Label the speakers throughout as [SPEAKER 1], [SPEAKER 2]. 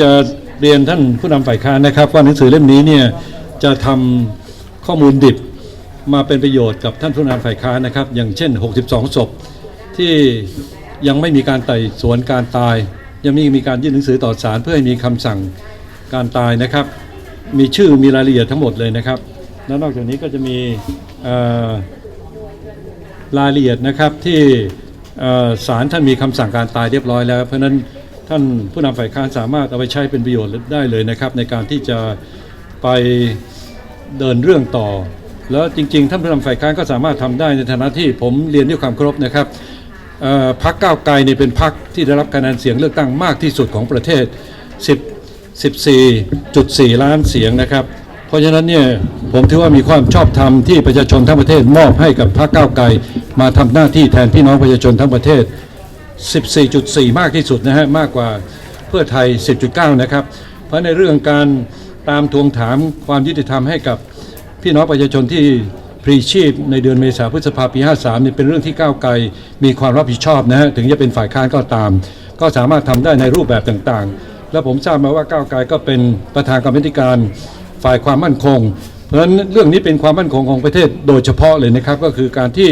[SPEAKER 1] จะเรียนท่านผู้นำฝ่ายค้านนะครับว่าหนังสือเล่มนี้เนี่ยจะทำข้อมูลดิบมาเป็นประโยชน์กับท่านผู้นำฝ่ายค้านนะครับ อย่างเช่น 62 ศพ ที่ยังไม่มีการไต่สวนการตาย ยังไม่มีการยื่นหนังสือต่อศาลเพื่อให้มีคำสั่งการตายนะครับ มีชื่อมีรายละเอียดทั้งหมดเลยนะครับ แล้วนอกจากนี้ก็จะมีรายละเอียดนะครับที่ศาลท่านมีคำสั่งการตายเรียบร้อยแล้วเพราะฉะนั้น ท่านผู้นำฝ่ายค้านสามารถเอาไปใช้เป็นประโยชน์ได้เลยนะครับ ในการที่จะไปเดินเรื่องต่อ แล้วจริงๆ ท่านผู้นำฝ่ายค้านก็สามารถทำได้ในฐานะที่ผมเรียนด้วยความเคารพนะครับพรรคก้าวไกลเนี่ยเป็นพรรคที่ได้รับคะแนนเสียงเลือกตั้งมากที่สุดของประเทศ 10 14.4 ล้านเสียงนะครับ เพราะฉะนั้นเนี่ยผมถือว่ามีความชอบธรรมที่ประชาชนทั้งประเทศมอบให้กับพรรคก้าวไกลมาทำหน้าที่แทนพี่น้องประชาชนทั้งประเทศ 14.4 มากที่สุดนะฮะมากกว่าเพื่อไทย 10.9 นะครับ เพราะในเรื่องการตามทวงถามความยุติธรรมให้กับพี่น้องประชาชนที่พรีชีพในเดือนเมษาพฤษภาปี 53เนี่ยเป็นเรื่องที่ก้าวไกลมีความรับผิดชอบนะฮะถึงจะเป็นฝ่ายค้านก็ตาม ก็สามารถทำได้ในรูปแบบต่างๆ แล้วผมทราบมาว่าก้าวไกลก็เป็นประธานกรรมธิการฝ่ายความมั่นคง เพราะฉะนั้นเรื่องนี้เป็นความมั่นคงของประเทศโดยเฉพาะเลยนะครับ ก็คือการที่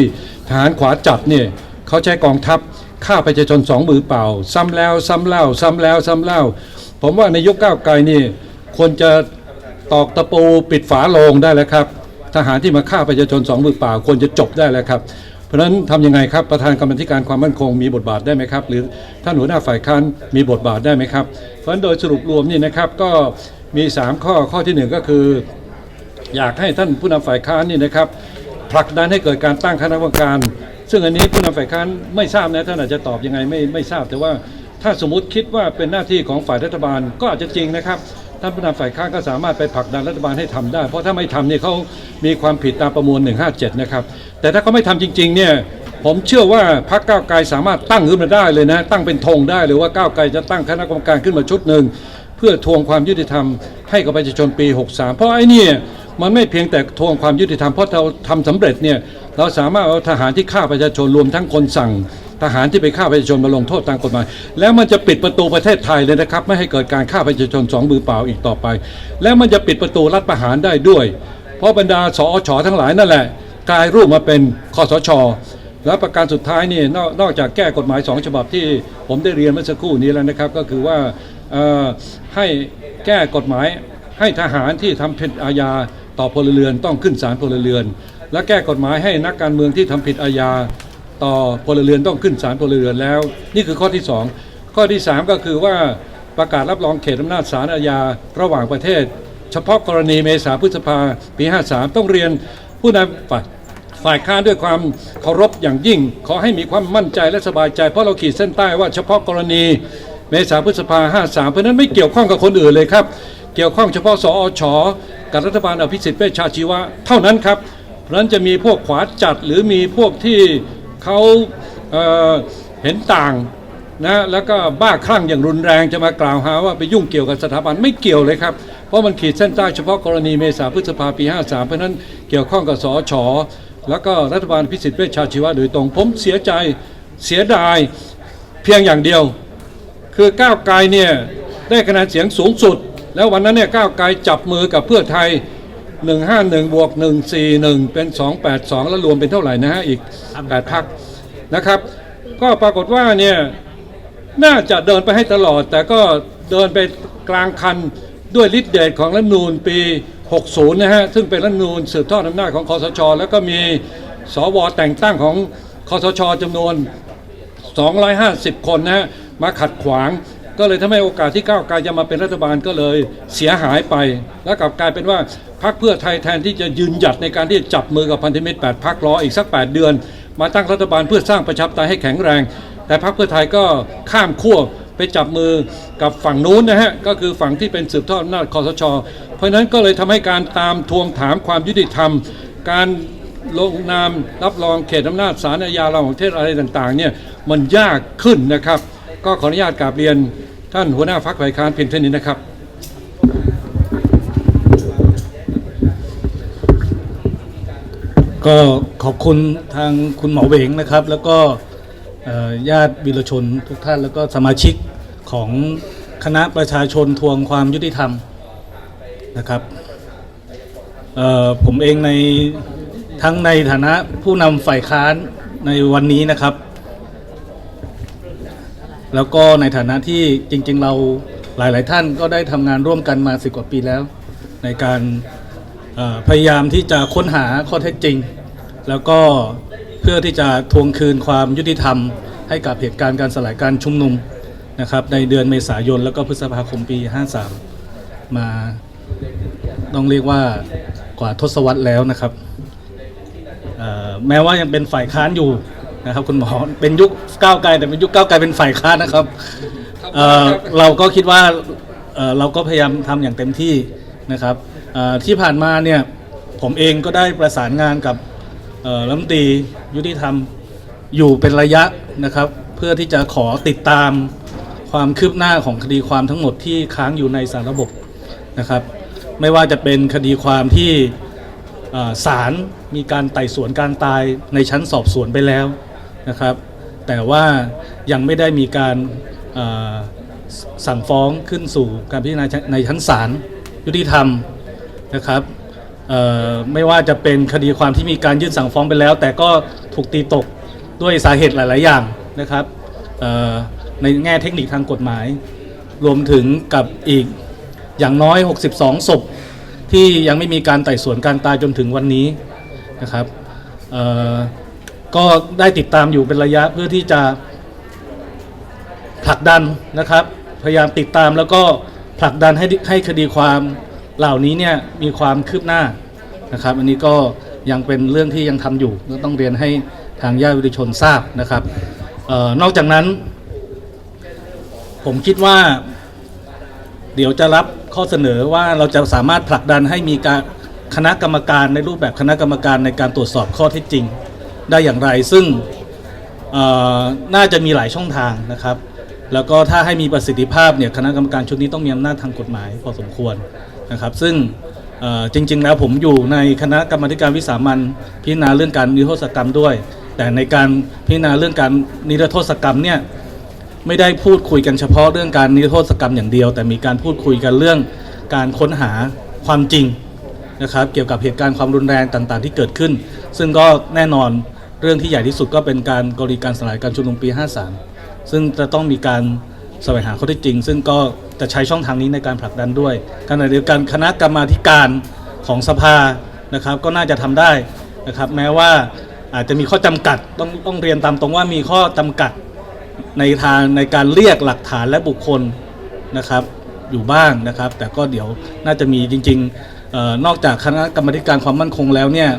[SPEAKER 1] ทหารขวาจัดเนี่ยเขาใช้กองทัพ ฆ่าประชาชนสองมือเปล่า ซ้ำแล้วซ้ำเล่า ซ้ำแล้วซ้ำเล่า ผมว่าในยุคก้าวไกลนี่ควรจะตอกตะปูปิดฝาโลงได้แล้วครับทหารที่มาฆ่าประชาชนสองมือเปล่าควรจะจบได้แล้วครับ เพราะฉะนั้นทำยังไงครับประธานกรรมธิการความมั่นคงมีบทบาทได้ไหมครับ หรือท่านหัวหน้าฝ่ายค้านมีบทบาทได้ไหมครับ เพราะฉะนั้นโดยสรุปรวมนี่นะครับก็มี 3 ข้อข้อที่หนึ่งก็คือ อยากให้ท่านผู้นำฝ่ายค้านนี่นะครับผลักดันให้เกิดการตั้งคณะกรรมการ ซึ่งอันนี้ผู้นำฝ่ายค้านไม่ทราบนะท่านอาจจะตอบยังไงไม่ไม่ทราบแต่ว่าถ้าสมมติคิดว่าเป็นหน้าที่ของฝ่ายรัฐบาลก็อาจจะจริงนะครับท่านผู้นำฝ่ายค้านก็สามารถไปผลักดันรัฐบาลให้ทำได้ เพราะถ้าไม่ทำเนี่ยเขามีความผิดตามประมวล 157 นะครับ แต่ถ้าเขาไม่ทำจริงๆเนี่ยผมเชื่อว่าพรรคก้าวไกลสามารถตั้งขึ้นมาได้เลยนะ ตั้งเป็นธงได้เลยว่าก้าวไกลจะตั้งคณะกรรมการขึ้นมาชุดหนึ่งเพื่อทวงความยุติธรรมให้กับประชาชนปี 63 เพราะไอ้นี่ มันไม่เพียงแต่ทวงความยุติธรรมเพราะเราทำสำเร็จเนี่ยเราสามารถเอาทหารที่ฆ่าประชาชนรวมทั้งคนสั่ง ทหารที่ไปฆ่าประชาชนมาลงโทษตามกฎหมาย แล้วมันจะปิดประตูประเทศไทยเลยนะครับ ไม่ให้เกิดการฆ่าประชาชนสองมือเปล่าอีกต่อไป แล้วมันจะปิดประตูรัฐประหารได้ด้วย เพราะบรรดาสอชทั้งหลายนั่นแหละกลายรูปมาเป็นคอสชและประการสุดท้ายนี่นอกนอกจากแก้กฎหมายสองฉบับที่ผมได้เรียนเมื่อสักครู่นี้แล้วนะครับ ก็คือว่าให้แก้กฎหมายให้ทหารที่ทำผิดอาญา ต่อพลเรือนต้องขึ้นศาลพลเรือน และแก้กฎหมายให้นักการเมืองที่ทำผิดอาญา ต่อพลเรือนต้องขึ้นศาลพลเรือนแล้ว นี่คือข้อที่สองข้อที่สามก็คือว่าประกาศรับรองเขตอำนาจศาลอาญาระหว่างประเทศ เฉพาะกรณีเมษาพฤษภาปี 53 ต้องเรียนผู้นำฝ่ายฝ่ายค้านด้วยความเคารพอย่างยิ่ง ขอให้มีความมั่นใจและสบายใจ เพราะเราขีดเส้นใต้ว่าเฉพาะกรณีเมษาพฤษภา53 เพราะฉะนั้นไม่เกี่ยวข้องกับคนอื่นเลยครับ เกี่ยวข้องเฉพาะสอช กับรัฐบาลอภิสิทธิ์เวชชาชีวะเท่านั้นครับ เพราะนั้นจะมีพวกขวาจัดหรือมีพวกที่เขาเเห็นต่างนะแล้วก็บ้าคลั่งอย่างรุนแรงจะมากล่าวหาว่าไปยุ่งเกี่ยวกับสถาบันไม่เกี่ยวเลยครับ เพราะมันขีดเส้นใต้เฉพาะกรณีเมษาพฤษภาปี 53 เพราะนั้นเกี่ยวข้องกับสอชแล้วก็รัฐบาลพิสิทธิ์เวชชาชีวะโดยตรงผมเสียใจเสียดายเพียงอย่างเดียว คือก้าวไกลเนี่ยได้คะแนนเสียงสูงสุด แล้ววันนั้นเนี่ยก้าวไกลจับมือกับเพื่อไทย 151บวก141 เป็น 282 แล้วรวมเป็นเท่าไหร่นะฮะอีก 8พักนะครับ ก็ปรากฏว่าเนี่ยน่าจะเดินไปให้ตลอด แต่ก็เดินไปกลางคันด้วยฤทธิเดชของรัฐมนูญปี 60 นะฮะ ซึ่งเป็นรัฐมนูญสืบทอดอำนาจของคอสช แล้วก็มีสวแต่งตั้งของคอสชจำนวน 250 คนนะฮะ มาขัดขวาง ก็เลยทำให้โอกาสที่ก้าวไกลจะมาเป็นรัฐบาลก็เลยเสียหายไป แล้วกลับกลายเป็นว่าพรรคเพื่อไทยแทนที่จะยืนหยัดในการที่จะจับมือกับพันธมิตร8พรรครออีกสัก 8 เดือน มาตั้งรัฐบาลเพื่อสร้างประชาธิปไตยให้แข็งแรง แต่พรรคเพื่อไทยก็ข้ามขั้วไปจับมือกับฝั่งนู้นนะฮะก็คือฝั่งที่เป็นสืบทอดอำนาจคอสช เพราะฉะนั้นก็เลยทำให้การตามทวงถามความยุติธรรม การลงนามรับรองเขตอำนาจศาลอาญาเราของประเทศอะไรต่างๆเนี่ยมันยากขึ้นนะครับ ก็ขออนุญาตกราบเรียน ท่านหัวหน้าพักฝ่ายค้านเพียงเท่านี้นะครับ
[SPEAKER 2] ก็ขอบคุณทางคุณหมอเวงนะครับ แล้วก็ญาติวีรชนทุกท่านแล้วก็สมาชิกของคณะประชาชนทวงความยุติธรรมนะครับผมเองในทั้งในฐานะผู้นำฝ่ายค้านในวันนี้นะครับ แล้วก็ในฐานะที่จริง ๆ เราหลาย ๆ ท่านก็ได้ทำงานร่วมกันมาสิกว่าปีแล้ว ในการพยายามที่จะค้นหาข้อเท็จจริง แล้วก็เพื่อที่จะทวงคืนความยุติธรรม ให้กับเหตุการณ์การสลายการชุมนุมนะครับในเดือนเมษายนแล้วก็พฤษภาคมปี 53 มาต้องเรียกว่ากว่าทศวรรษแล้วนะครับแม้ว่ายังเป็นฝ่ายค้านอยู่ นะครับคุณหมอเป็นยุคก้าวไกลแต่เป็นยุคก้าวไกลเป็นฝ่ายค้านนะครับเอ่อเราก็คิดว่าเอ่อเราก็พยายามทำอย่างเต็มที่นะครับเอ่อที่ผ่านมาเนี่ยผมเองก็ได้ประสานงานกับเอ่อรัฐมนตรียุติธรรมอยู่เป็นระยะนะครับ เพื่อที่จะขอติดตามความคืบหน้าของคดีความทั้งหมดที่ค้างอยู่ในสารระบบนะครับ ไม่ว่าจะเป็นคดีความที่ เอ่อศาลมีการไต่สวนการตายในชั้นสอบสวนไปแล้ว นะครับ แต่ว่ายังไม่ได้มีการสั่งฟ้องขึ้นสู่การพิจารณาในชั้นศาลยุติธรรมนะครับไม่ว่าจะเป็นคดีความที่มีการยื่นสั่งฟ้องไปแล้ว แต่ก็ถูกตีตกด้วยสาเหตุหลาย ๆ อย่างนะครับในแง่เทคนิคทางกฎหมาย รวมถึงกับอีกอย่างน้อย 62 ศพ ที่ยังไม่มีการไต่สวนการตายจนถึงวันนี้นะครับ ก็ได้ติดตามอยู่เป็นระยะเพื่อที่จะผลักดันนะครับ พยายามติดตามแล้วก็ผลักดันให้ให้คดีความเหล่านี้เนี่ยมีความคืบหน้านะครับ อันนี้ก็ยังเป็นเรื่องที่ยังทำอยู่ก็ต้องเรียนให้ทางญาติวิทยชนทราบนะครับออนอกจากนั้น ผมคิดว่า เดี๋ยวจะรับข้อเสนอว่าเราจะสามารถผลักดันให้มีการคณะกรรมการในรูปแบบคณะกรรมการในการตรวจสอบข้อเท็จจริง ได้อย่างไร ซึ่งน่าจะมีหลายช่องทางนะครับ แล้วก็ถ้าให้มีประสิทธิภาพเนี่ยคณะกรรมการชุดนี้ต้องมีอำนาจทางกฎหมายพอสมควรนะครับ ซึ่งจริง ๆ แล้วผมอยู่ในคณะกรรมการวิสามันพิจารณาเรื่องการนิรโทษกรรมด้วย แต่ในการพิจารณาเรื่องการนิรโทษกรรมเนี่ยไม่ได้พูดคุยกันเฉพาะเรื่องการนิรโทษกรรมอย่างเดียว แต่มีการพูดคุยกันเรื่องการค้นหาความจริงนะครับ เกี่ยวกับเหตุการณ์ความรุนแรงต่าง ๆ ที่เกิดขึ้น ซึ่งก็แน่นอน เรื่องที่ใหญ่ที่สุดก็เป็นการกรณีการสลายการชุมนุมปี 53 ซึ่งจะต้องมีการแสวงหาข้อเท็จจริง ซึ่งก็จะใช้ช่องทางนี้ในการผลักดันด้วยขณะเดียวกันคณะกรรมาการของสภานะครับก็น่าจะทำได้นะครับแม้ว่าอาจจะมีข้อจำกัดต้องต้องเรียนตามตรงว่ามีข้อจำกัดในทางในการเรียกหลักฐานและบุคคลนะครับอยู่บ้างนะครับ แต่ก็เดี๋ยวน่าจะมีจริงๆออนอกจากคณะกรรมการความมั่นคงแล้วเนี่ย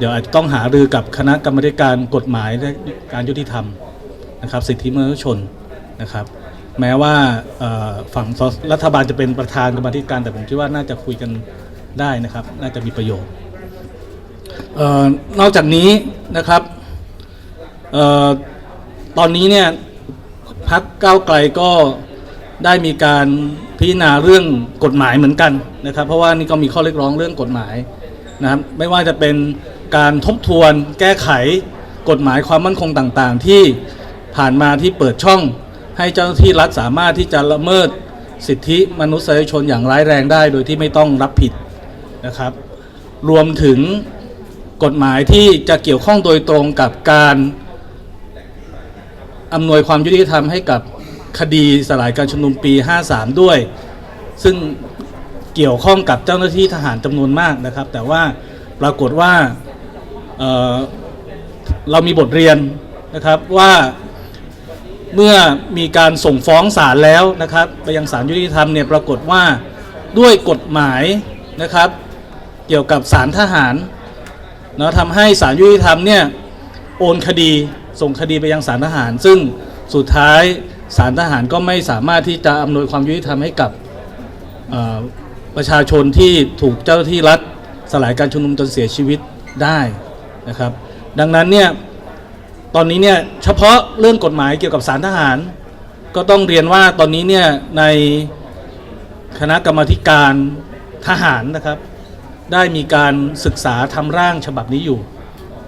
[SPEAKER 2] เดี๋ยวอาจจะต้องหารือกับคณะกรรมการกฎหมายและการยุติธรรมนะครับสิทธิมนุษยชนนะครับ แม้ว่าฝั่งรัฐบาลจะเป็นประธานกรรมธิการแต่ผมคิดว่าน่าจะคุยกันได้นะครับ น่าจะมีประโยชน์นอกจากนี้นะครับออตอนนี้เนี่ยพักก้าวไกลก็ได้มีการพิจารณาเรื่องกฎหมายเหมือนกันนะครับ เพราะว่านี่ก็มีข้อเรียกร้องเรื่องกฎหมายนะครับไม่ว่าจะเป็น การทบทวนแก้ไขกฎหมายความมั่นคงต่างๆ ที่ผ่านมาที่เปิดช่อง ให้เจ้าหน้าที่รัฐสามารถที่จะละเมิดสิทธิมนุษยชนอย่างร้ายแรงได้ โดยที่ไม่ต้องรับผิดนะครับ รวมถึงกฎหมายที่จะเกี่ยวข้องโดยตรงกับการอำนวยความยุติธรรมให้กับคดีสลายการชุมนุมปี 53 ด้วย ซึ่งเกี่ยวข้องกับเจ้าหน้าที่ทหารจำนวนมากนะครับ แต่ว่าปรากฏว่า เเรามีบทเรียนนะครับว่าเมื่อมีการส่งฟ้องศาลแล้วนะครับไปยังศาลยุติธรรมเนี่ยปรากฏว่าด้วยกฎหมายนะครับ เกี่ยวกับศาลทหารเนาะทำให้ศาลยุติธรรมเนี่ยโอนคดีส่งคดีไปยังศาลทหาร ซึ่งสุดท้ายศาลทหารก็ไม่สามารถที่จะอำนวยความยุติธรรมให้กับประชาชนที่ถูกเจ้าหน้าที่รัฐสลายการชุมนุมจนเสียชีวิตได้ นะครับ ดังนั้นเนี่ยตอนนี้เนี่ยเฉพาะเรื่องกฎหมายเกี่ยวกับศาลทหาร ก็ต้องเรียนว่าตอนนี้เนี่ยในคณะกรรมธิการทหารนะครับ ได้มีการศึกษาทำร่างฉบับนี้อยู่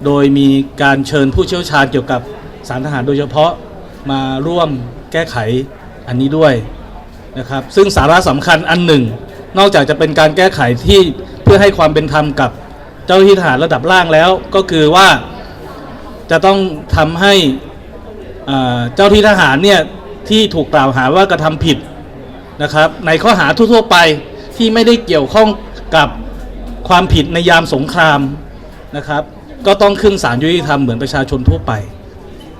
[SPEAKER 2] โดยมีการเชิญผู้เชี่ยวชาญเกี่ยวกับสารทหารโดยเฉพาะมาร่วมแก้ไขอันนี้ด้วยนะครับ ซึ่งสาระสำคัญอันหนึ่ง นอกจากจะเป็นการแก้ไขที่เพื่อให้ความเป็นธรรมกับ จ้าหน้าที่ทหารระดับล่างแล้วก็คือว่าจะต้องทำให้เจ้าที่ทหารเนี่ยที่ถูกกล่าวหาว่ากระทำผิดนะครับ ในข้อหาทั่วๆไปที่ไม่ได้เกี่ยวข้องกับความผิดในยามสงครามนะครับ ก็ต้องขึ้นศาลยุติธรรมเหมือนประชาชนทั่วไป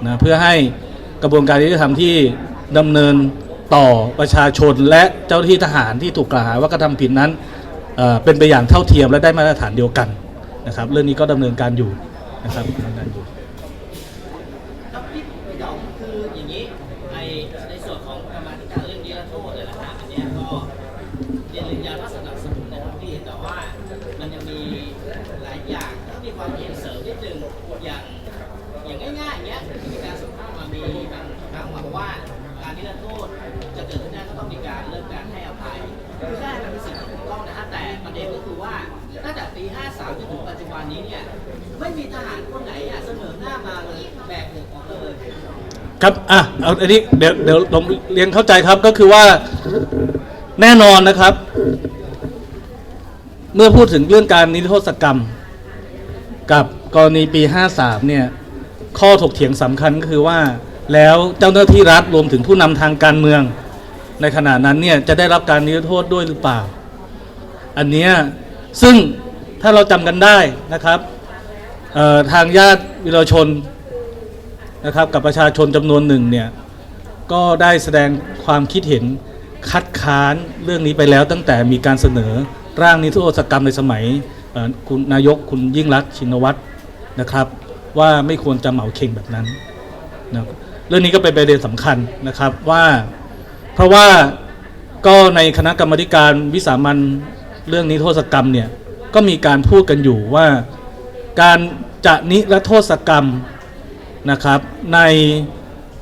[SPEAKER 2] นะเพื่อให้กระบวนการยุติธรรมที่ดำเนินต่อประชาชนและเจ้าที่ทหารที่ถูกกล่าวหาว่ากระทำผิดนั้นเป็นไปอย่างเท่าเทียมและได้มาตรฐานเดียวกัน นะครับ เรื่องนี้ก็ดำเนินการอยู่นะครับดำเนินการอยู่
[SPEAKER 3] คืออย่างนี้ในส่วนของกรรมธิการเรื่องนิรโทษเนี่ยนะฮะอันนี้ก็ ครับอะเอาอันนี้เดี๋ยวเดี๋
[SPEAKER 2] ยวผมเรียนเข้าใจครับก็คือว่าแน่นอนนะครับ เมื่อพูดถึงเรื่องการนิรโทษกรรม กับกรณีปี 53 เนี่ย ข้อถกเถียงสำคัญก็คือว่าแล้วเจ้าหน้าที่รัฐรวมถึงผู้นำทางการเมือง ในขณะนั้นเนี่ยจะได้รับการนิรโทษด้วยหรือเปล่า อันเนี้ยซึ่งถ้าเราจำกันได้นะครับทางญาติวิรชน นะครับกับประชาชนจำนวนหนึ่งเนี่ยก็ได้แสดงความคิดเห็นคัดค้านเรื่องนี้ไปแล้วตั้งแต่มีการเสนอร่างนิรโทษกรรมในสมัยคุณนายกคุณยิ่งรักชินวัตรนะครับ ว่าไม่ควรจะเหมาเข่งแบบนั้นนะเรื่องนี้ก็เป็นประเด็นสำคัญนะครับว่าเพราะว่าก็ในคณะกรรมการวิสามันเรื่องนิรโทษกรรมเนี่ยก็มีการพูดกันอยู่ว่า การจะนิรโทษกรรม นะครับ ใน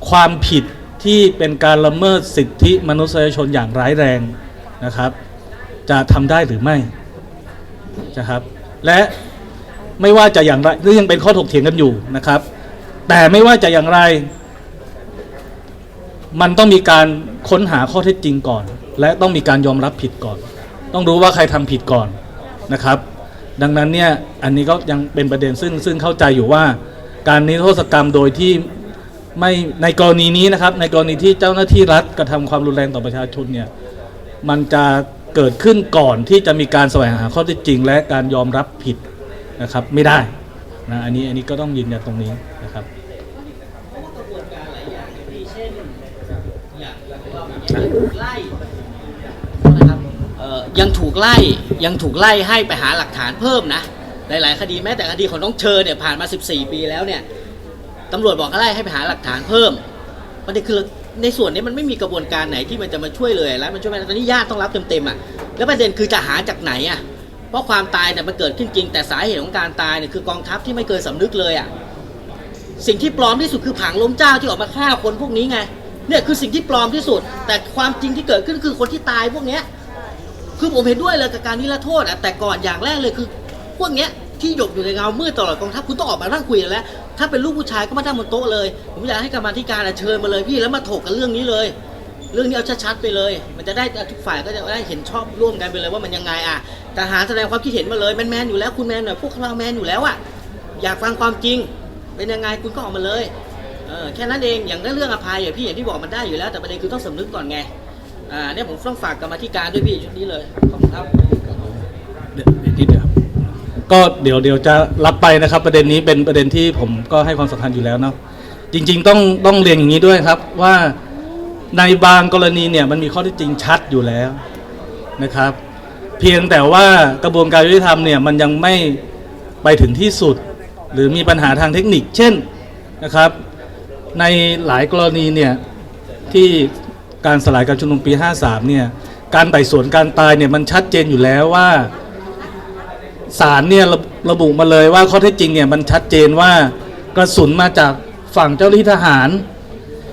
[SPEAKER 2] ความผิดที่เป็นการละเมิดสิทธิมนุษยชนอย่างร้ายแรงนะครับ จะทำได้หรือไม่นะครับและไม่ว่าจะอย่างไรนี่ยังเป็นข้อถกเถียงกันอยู่นะครับ แต่ไม่ว่าจะอย่างไร มันต้องมีการค้นหาข้อเท็จจริงก่อน และต้องมีการยอมรับผิดก่อน ต้องรู้ว่าใครทำผิดก่อนนะครับ ดังนั้นเนี่ยอันนี้ก็ยังเป็นประเด็นซึ่งซึ่งเข้าใจอยู่ว่า การนิรโทษกรรมโดยที่ไม่ในกรณีนี้นะครับ ในกรณีที่เจ้าหน้าที่รัฐกระทำความรุนแรงต่อประชาชนเนี่ยมันจะเกิดขึ้นก่อนที่จะมีการแสวงหาข้อเท็จจริง และการยอมรับผิดนะครับไม่ได้นะอันนี้อันนี้ก็ต้องยืนยันตรงนี้นะครับ
[SPEAKER 3] เพราะว่ากระบวนการหลายอย่างที่เช่นอย่างเรายังถูกไล่นะครับเออยังถูกไล่ยังถูกไล่ให้ไปหาหลักฐานเพิ่มนะ หลาย ๆ คดีแม้แต่คดีของน้องเชอเนี่ยผ่านมา 14 ปีแล้วเนี่ยตำรวจบอกไล่ให้ไปหาหลักฐานเพิ่มประเด็นคือในส่วนนี้มันไม่มีกระบวนการไหนที่มันจะมาช่วยเลยแล้วมันช่วยไม่ได้ตอนนี้ญาติต้องรับเต็มๆอะแล้วประเด็นคือจะหาจากไหนอะเพราะความตายเนี่ยมันเกิดขึ้นจริง แต่สาเหตุของการตายเนี่ยคือกองทัพที่ไม่เคยสำนึกเลยอะสิ่งที่ปลอมที่สุดคือผังล้มเจ้าที่ออกมาฆ่าคนพวกนี้ไงเนี่ยคือสิ่งที่ปลอมที่สุด แต่ความจริงที่เกิดขึ้นคือคนที่ตายพวกเนี้ยคือผมเห็นด้วยเลยกับการนิรโทษอะแต่ก่อนอย่างแรกเลยคือ วกเนี้ยที่หยบอยู่ในเงามืดตลอดกองทัพคุณต้องออกมานั่งคุยกันแล้ว ถ้าเป็นลูกผู้ชายก็มานั่งบนโต๊ะเลย ผมอยากให้กรรมาธิการเชิญมาเลยพี่แล้วมาถกกันเรื่องนี้เลย เรื่องนี้เอาชัดๆไปเลย มันจะได้ทุกฝ่ายก็จะได้เห็นชอบร่วมกันไปเลยว่ามันยังไงอะทหารแสดงความคิดเห็นมาเลยแมนๆอยู่แล้วคุณแมนหน่อยพวกเราแมนอยู่แล้วอะอยากฟังความจริง เป็นยังไงคุณก็ออกมาเลยเออแค่นั้นเองอย่างเรื่องอภัยอะพี่อย่างที่บอกมันได้อยู่แล้วแต่ประเด็นคือต้องสำนึกก่อนไงอ่าเนี่ยผมต้องฝากกรรมธิการด้วยพี่ชุดนี้เลยขอบคุณครับ
[SPEAKER 2] เดี๋ยวเดี๋ยวนิดเดียวครับ ก็เดี๋ยวเดี๋ยวจะรับไปนะครับ ประเด็นนี้เป็นประเด็นที่ผมก็ให้ความสำคัญอยู่แล้วเนาะจริง ๆ ต้องต้องเรียนอย่างนี้ด้วยครับว่าในบางกรณีเนี่ยมันมีข้อที่จริงชัดอยู่แล้วนะครับ เพียงแต่ว่ากระบวนการยุติธรรมเนี่ยมันยังไม่ไปถึงที่สุด หรือมีปัญหาทางเทคนิค เช่นนะครับ ในหลายกรณีเนี่ยที่การสลายการชุมนุมปี 53เนี่ยการไต่สวนการตายเนี่ยมันชัดเจนอยู่แล้วว่า ศาลเนี่ยระระบุมาเลยว่าข้อเท็จจริงเนี่ยมันชัดเจนว่ากระสุนมาจากฝั่งเจ้าหน้าที่ทหาร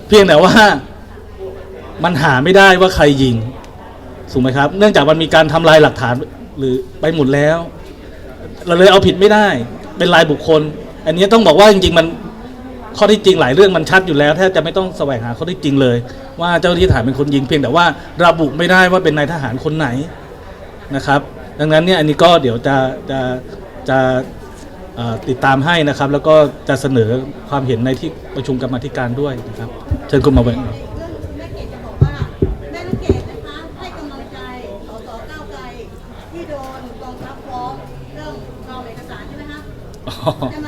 [SPEAKER 2] เพียงแต่ว่ามันหาไม่ได้ว่าใครยิงถูกไหมครับ เนื่องจากมันมีการทำลายหลักฐานหรือไปหมดแล้ว เราเลยเอาผิดไม่ได้ เป็นรายบุคคล อันนี้ต้องบอกว่าจริงๆมันข้อที่จริงหลายเรื่องมันชัดอยู่แล้วแทบจะไม่ต้องแสวงหาข้อที่จริงเลย ว่าเจ้าหน้าที่ทหารเป็นคนยิงเพียงแต่ว่าระบุไม่ได้ว่าเป็นนายทหารคนไหนนะครับ ดังนั้นเนี่ยอันนี้ก็เดี๋ยวจะจะจะเอ่อติดตามให้นะครับ แล้วก็จะเสนอความเห็นในที่ประชุมกรรมาธิการด้วยนะครับ เชิญคุณมาเวง
[SPEAKER 4] เรื่องแม่เกดจะบอกว่าแม่ลูกเกดนะคะให้กำลั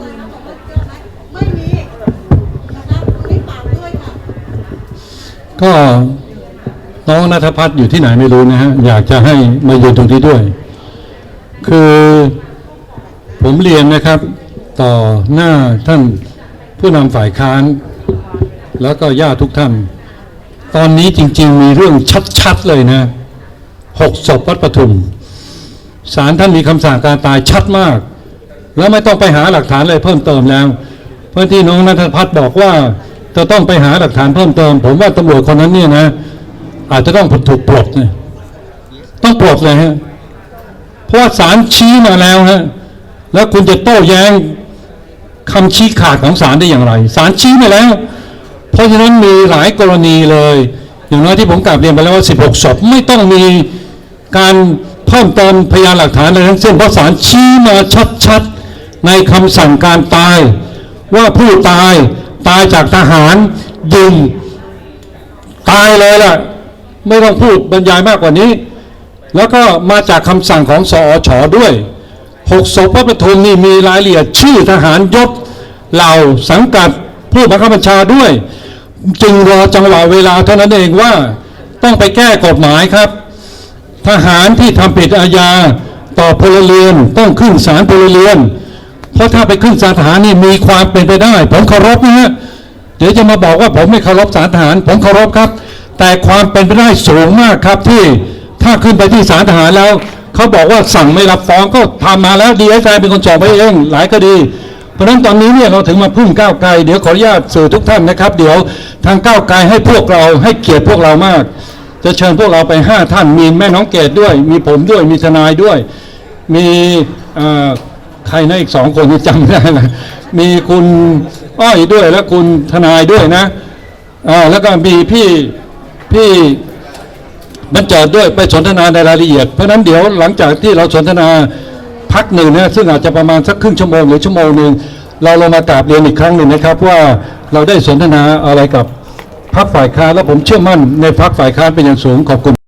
[SPEAKER 4] มารับผิดชอบเลยเลยนะบอกว่าเจอไหมไม่มีนะคะตรงนี้ฝากด้วยค่ะ
[SPEAKER 1] ก็น้องนัทพัฒน์อยู่ที่ไหนไม่รู้นะฮะ อยากจะให้มายืนตรงนี้ด้วย คือผมเรียนนะครับ ต่อหน้าท่านผู้นำฝ่ายค้าน แล้วก็ญาติทุกท่าน ตอนนี้จริง ๆ มีเรื่องชัดๆเลยนะหกศพวัดปทุมศาลท่านมีคำสั่งการตายชัดมาก แล้วไม่ต้องไปหาหลักฐานอะไรเพิ่มเติมแล้ว เพราะที่น้องนัทพัฒน์บอกว่าจะต้องไปหาหลักฐานเพิ่มเติม ผมว่าตำรวจคนนั้นเนี่ยนะ อาจจะต้องถูกปลดนะต้องปลดเลยฮะเพราะว่าศาลชี้มาแล้วฮะแล้วคุณจะโต้แย้งคำชี้ขาดของศาลได้อย่างไรศาลชี้มาแล้ว เพราะฉะนั้นมีหลายกรณีเลย อย่างน้อยที่ผมกลับเรียนไปแล้วว่า 16ศพไม่ต้องมีการเพิ่มเติมพยานหลักฐานอะไรทั้งสิ้นเพราะศาลชี้มาชัด ในคำสั่งการตาย ว่าผู้ตายตายจากทหารยิงตายเลยล่ะ ไม่ต้องพูดบรรยายมากกว่านี้ แล้วก็มาจากคำสั่งของสอชด้วยหกศพพระปทุมนี่มีรายละเอียดชื่อทหารยศเหล่าสังกัดผู้บังคับบัญชาด้วย จึงรอจังหวะเวลาเท่านั้นเองว่าต้องไปแก้กฎหมายครับ ทหารที่ทำผิดอาญาต่อพลเรือนต้องขึ้นศาลพลเรือน เพราะถ้าไปขึ้นศาลทหารนี่มีความเป็นไปได้ ผมเคารพนะฮะเดี๋ยวจะมาบอกว่าผมไม่เคารพศาลทหาร ผมเคารพครับ แต่ความเป็นไปได้สูงมากครับที่ถ้าขึ้นไปที่ศาลทหารแล้วเขาบอกว่าสั่งไม่รับฟ้องก็ทำมาแล้วดีไอเป็นคนสอบไปเองหลายคดีเพราะฉะนั้นตอนนี้เนี่ยเราถึงมาพึ่งก้าวไกลเดี๋ยวขออนุญาตสื่อทุกท่านนะครับ เดี๋ยวทางก้าวไกลให้พวกเราให้เกียรติพวกเรามาก จะเชิญพวกเราไปห้าท่านมีแม่น้องเกดด้วย มีผมด้วยมีทนายด้วย มีอ่อ ใครนะอีกสองคนที่จำไม่ได้นะมีคุณอ้อยด้วยและคุณทนายด้วยนะอ่าแล้วก็มีพี่พี่บรรเจิดด้วยไปสนทนาในรายละเอียด เพราะนั้นเดี๋ยวหลังจากที่เราสนทนาพักหนึ่งนะซึ่งอาจจะประมาณสักครึ่งชั่วโมงหรือชั่วโมงหนึ่งเราลงมากราบเรียนอีกครั้งหนึ่งนะครับ ว่าเราได้สนทนาอะไรกับพรรคฝ่ายค้านและผมเชื่อมั่นในพรรคฝ่ายค้านเป็นอย่างสูงขอบคุณ